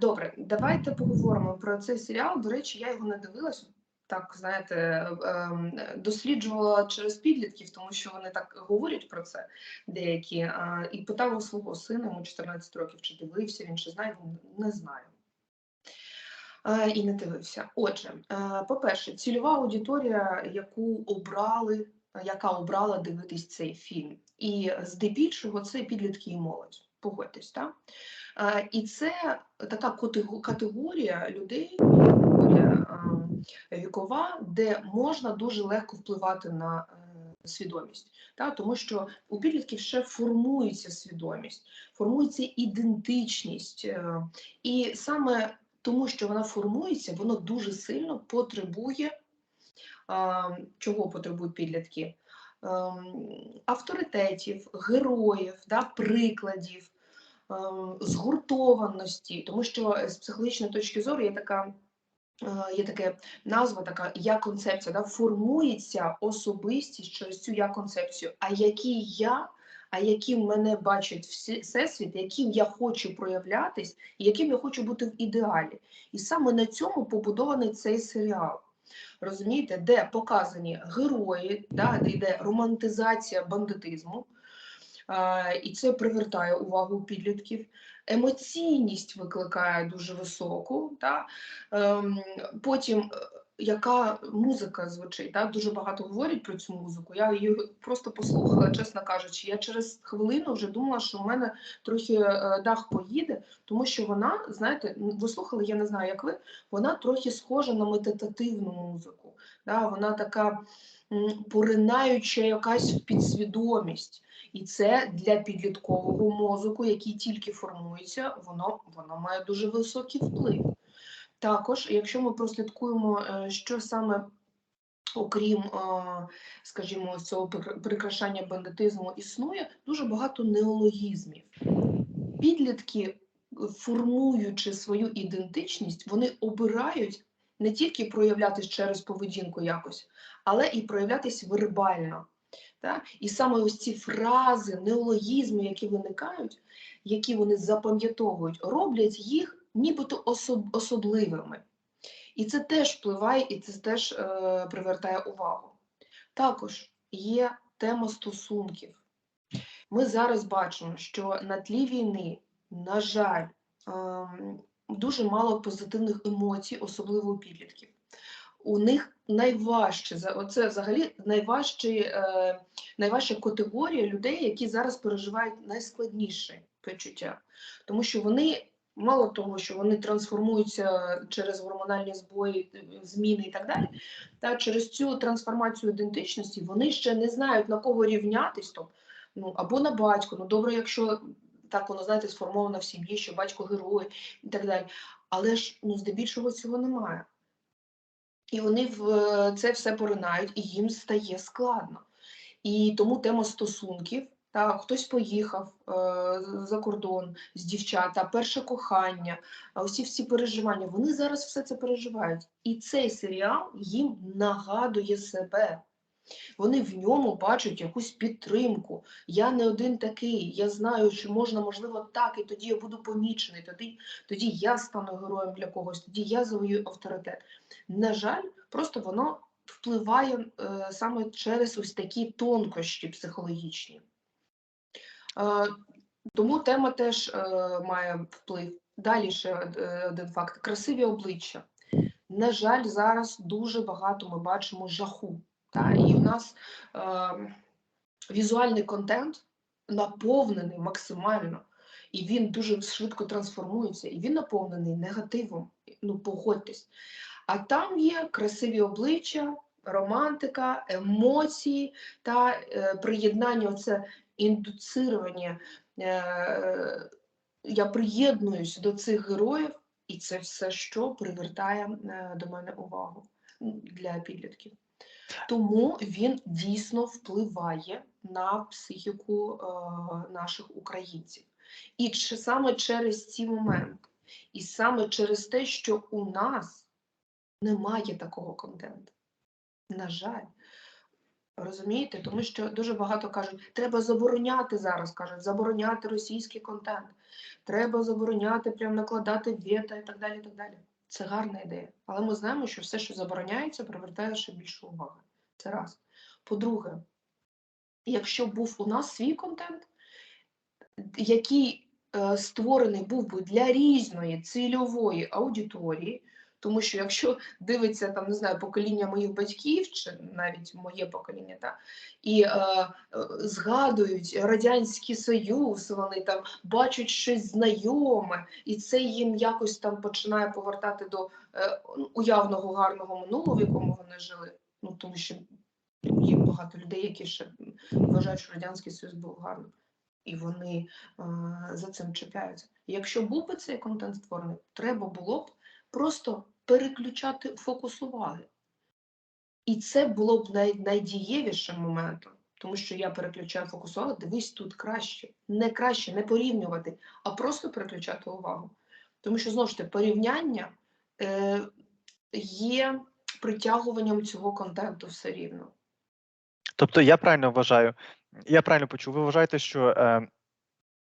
Добре, давайте поговоримо про цей серіал. До речі, я його не дивилась. Так, знаєте, ем, досліджувала через підлітків, тому що вони так говорять про це деякі. І питала свого сина, йому 14 років, чи дивився він, чи знає, не знаю. Е, І не дивився. Отже, е, по-перше, цільова аудиторія, яку обрали, яка обрала дивитись цей фільм. І здебільшого це підлітки і молодь. Погодьтесь, так? І це така категорія людей, категорія вікова, де можна дуже легко впливати на е, свідомість. Та? Тому що у підлітків ще формується свідомість, формується ідентичність. е, І саме тому, що вона формується, воно дуже сильно потребує. Чого потребують підлітки? Ем, Авторитетів, героїв, да, прикладів, згуртованості, тому що з психологічної точки зору є така. е, Є таке назва, така я концепція, да, формується особистість через цю я концепцію. А який я, а яким мене бачить всесвіт, яким я хочу проявлятись, і яким я хочу бути в ідеалі. І саме на цьому побудований цей серіал. Розумієте, де показані герої, да, де йде романтизація бандитизму, е, і це привертає увагу підлітків. Емоційність викликає дуже високу. Да? Ем, потім е, яка музика звучить, да? дуже багато говорять про цю музику. Я її просто послухала, чесно кажучи. Я через хвилину вже думала, що в мене трохи е, дах поїде, тому що вона, знаєте, ви слухали, я не знаю, як ви, вона трохи схожа на медитативну музику. Да? Вона така поринаюча якась підсвідомість. І це для підліткового мозку, який тільки формується, воно, воно має дуже високий вплив. Також, якщо ми прослідкуємо, е, що саме окрім, е, скажімо, цього прикрашання бандитизму існує, дуже багато неологізмів. Підлітки, формуючи свою ідентичність, вони обирають не тільки проявлятись через поведінку якось, але і проявлятись вербально. Та? І саме ось ці фрази, неологізми, які виникають, які вони запам'ятовують, роблять їх нібито особ- особливими. І це теж впливає, і це теж е, привертає увагу. Також є тема стосунків. Ми зараз бачимо, що на тлі війни, на жаль, ем, дуже мало позитивних емоцій, особливо у підлітків. У них найважче, оце взагалі найважчі, е, найважча категорія людей, які зараз переживають найскладніше почуття. Тому що вони, мало того, що вони трансформуються через гормональні збої, зміни і так далі, та через цю трансформацію ідентичності вони ще не знають на кого рівнятись, то, ну, або на батько. Ну добре, якщо так воно знаєте, сформовано в сім'ї, що батько герой і так далі. Але ж ну, здебільшого цього немає. І вони в е, це все поринають, і їм стає складно. І тому тема стосунків. Та, хтось поїхав е, за кордон з дівчата, перше кохання, усі всі переживання. Вони зараз все це переживають. І цей серіал їм нагадує себе. Вони в ньому бачать якусь підтримку. Я не один такий. Я знаю, що можна, можливо, так, і тоді я буду помічений, тоді, тоді я стану героєм для когось, тоді я завоюю авторитет. На жаль, просто воно впливає е, саме через ось такі тонкощі психологічні. Е, тому тема теж е, має вплив. Далі ще е, один факт: красиві обличчя. На жаль, зараз дуже багато ми бачимо жаху. Та? І в нас е, візуальний контент наповнений максимально, і він дуже швидко трансформується, і він наповнений негативом. Ну, погодьтесь. А там є красиві обличчя, романтика, емоції та е, приєднання, оце індуцирування. Е, я приєднуюсь до цих героїв, і це все, що привертає е, до мене увагу для підлітків. Тому він дійсно впливає на психіку е, наших українців. І чи саме через ці моменти, і саме через те, що у нас немає такого контенту. На жаль, Розумієте? Тому що дуже багато кажуть, треба забороняти зараз, кажуть, забороняти російський контент, треба забороняти, прям накладати вето і так далі. і так далі. Це гарна ідея. Але ми знаємо, що все, що забороняється, привертає ще більше уваги. Це раз. По-друге, якщо був у нас свій контент, який е, створений був би для різної цільової аудиторії, тому що якщо дивиться там, не знаю, покоління моїх батьків, чи навіть моє покоління, та, і е, е, згадують Радянський Союз, вони там бачать щось знайоме, і це їм якось там починає повертати до е, уявного гарного минулого, в якому вони жили. Ну тому що є багато людей, які ще вважають, що Радянський Союз був гарним. І вони е, за цим чіпляються. Якщо був би цей контент створений, треба було б просто переключати фокус уваги. І це було б най, найдієвішим моментом, тому що я переключаю фокус уваги, дивись тут краще, не краще, не порівнювати, а просто переключати увагу. Тому що знову ж таки порівняння е, є притягуванням цього контенту все рівно. Тобто я правильно вважаю, я правильно почув, ви вважаєте, що е,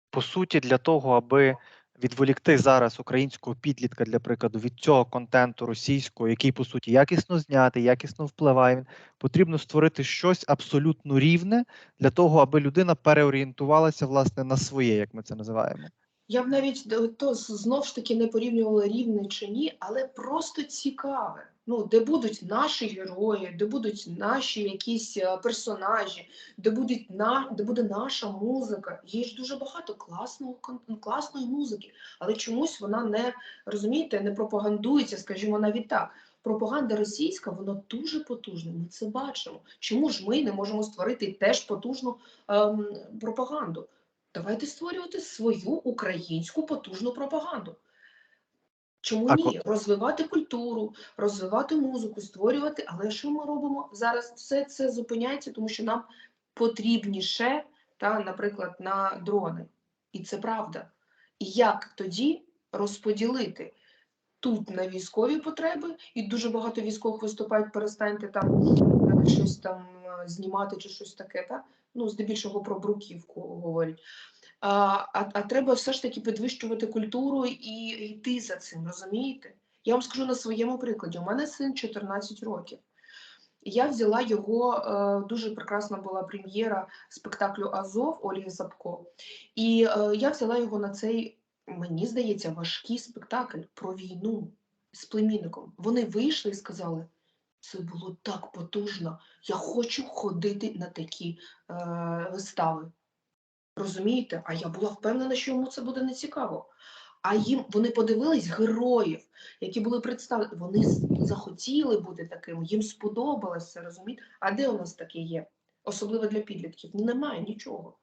по суті для того, аби відволікти зараз українського підлітка, для прикладу, від цього контенту російського, який по суті якісно знятий, якісно впливає, він, потрібно створити щось абсолютно рівне для того, аби людина переорієнтувалася власне на своє, як ми це називаємо. Я б навіть д- то знов ж таки не порівнювала рівне чи ні, але просто цікаве. Ну, де будуть наші герої, де будуть наші якісь е, персонажі, де будуть на де буде наша музика. Є ж дуже багато класного кон- класної музики, але чомусь вона не розумієте, не пропагандується, скажімо, навіть так. Пропаганда російська, вона дуже потужна. Ми це бачимо. Чому ж ми не можемо створити теж потужну ем, пропаганду? Давайте створювати свою українську потужну пропаганду. Чому А ні? Розвивати культуру, розвивати музику, створювати. Але що ми робимо зараз? Все це зупиняється, тому що нам потрібніше, та, наприклад, на дрони. І це правда. І як тоді розподілити тут на військові потреби, і дуже багато військових виступають, перестаньте там е, щось там е, знімати чи щось таке, та? ну, здебільшого про бруківку говорять. А, а, треба все ж таки підвищувати культуру і йти за цим, розумієте? Я вам скажу на своєму прикладі. У мене син 14 років. Я взяла його, е, дуже прекрасна була прем'єра спектаклю Азов Ольги Сапко. І е, я взяла його на цей, мені здається, важкий спектакль про війну з племінником. Вони вийшли і сказали: це було так потужно, я хочу ходити на такі е, вистави. Розумієте? А я була впевнена, що йому це буде нецікаво. А їм вони подивились героїв, які були представлені. Вони захотіли бути такими, їм сподобалось це, розумієте? А де у нас таке є? Особливо для підлітків. Немає нічого.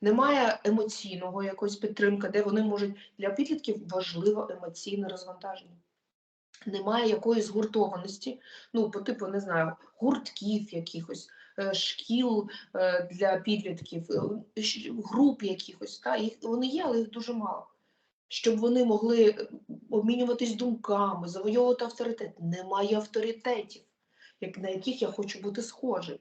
Немає емоційного якоїсь підтримки, де вони можуть для підлітків важливо емоційне розвантаження. Немає якоїсь згуртованості, ну, по типу, не знаю, гуртків якихось, шкіл е, для підлітків, е, груп якихось. Та? Їх, вони є, але їх дуже мало. Щоб вони могли е, обмінюватись думками, завойовувати авторитет. Немає авторитетів, як, на яких я хочу бути схожий.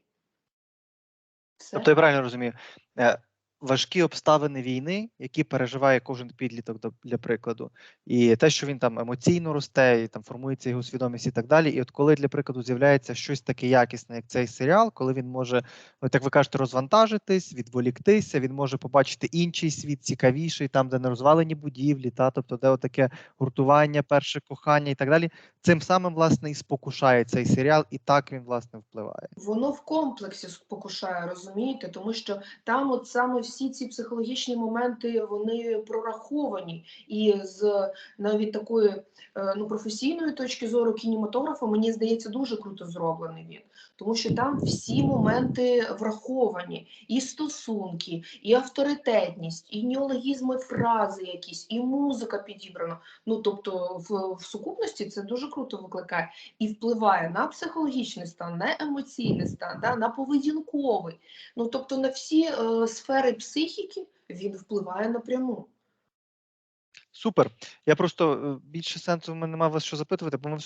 Все. Тобто я правильно розумію, е, важкі обставини війни, які переживає кожен підліток, для прикладу, і те, що він там емоційно росте, і там формується його свідомість і так далі. І от коли для прикладу з'являється щось таке якісне, як цей серіал, коли він може, от як ви кажете, розвантажитись, відволіктися, він може побачити інший світ, цікавіший, там, де не розвалені будівлі, та тобто, де отаке гуртування, перше кохання і так далі. Цим самим власне і спокушає цей серіал, і так він власне впливає. Воно в комплексі спокушає, розумієте, тому що там от саме всі ці психологічні моменти вони прораховані, і з навіть такої е, ну, професійної точки зору кінематографа, мені здається, дуже круто зроблений він, тому що там всі моменти враховані, і стосунки, і авторитетність, і неологізми фрази якісь, і музика підібрана. Ну тобто, в, в сукупності це дуже круто викликає і впливає на психологічний стан, на емоційний стан, да, на поведінковий. Ну тобто на всі е, сфери психіки він впливає напряму. Супер. Я просто е, більше сенсу в мене немає вас що запитувати, бо ми